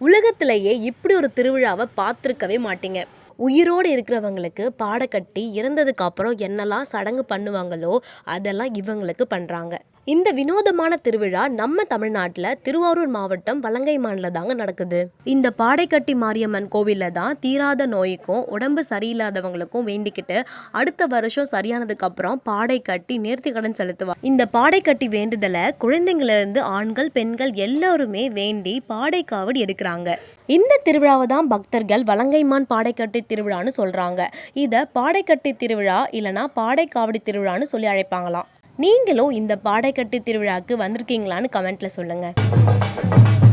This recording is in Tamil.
உலகத்திலேயே இப்படி ஒரு திருவிழாவை பார்த்துருக்கவே மாட்டீங்க. உயிரோடு இருக்கிறவங்களுக்கு பாடை கட்டி இறந்ததுக்கு அப்புறம் என்னெல்லாம் சடங்கு பண்ணுவாங்களோ அதெல்லாம் இவங்களுக்கு பண்ணுறாங்க இந்த வினோதமான திருவிழா நம்ம தமிழ்நாட்டில் திருவாரூர் மாவட்டம் வலங்கைமானில் தாங்க நடக்குது. இந்த பாடைக்கட்டி மாரியம்மன் கோவிலில் தான் தீராத நோய்க்கும் உடம்பு சரியில்லாதவங்களுக்கும் வேண்டிக்கிட்டு அடுத்த வருஷம் சரியானதுக்கு அப்புறம் பாடை கட்டி நேர்த்தி கடன் செலுத்துவாங்க இந்த பாடை கட்டி வேண்டுதலை குழந்தைங்களிருந்து ஆண்கள் பெண்கள் எல்லாருமே வேண்டி பாடை காவடி எடுக்கிறாங்க. இந்த திருவிழாவை தான் பக்தர்கள் வலங்கைமான் பாடைக்கட்டி திருவிழான்னு சொல்கிறாங்க இதை பாடைக்கட்டி திருவிழா இல்லைனா பாடை காவடி திருவிழான்னு சொல்லி அழைப்பாங்களாம். நீங்களும் இந்த பாடைக்கட்டு திருவிழாவுக்கு வந்திருக்கீங்களான்னு கமெண்ட்டில் சொல்லுங்கள்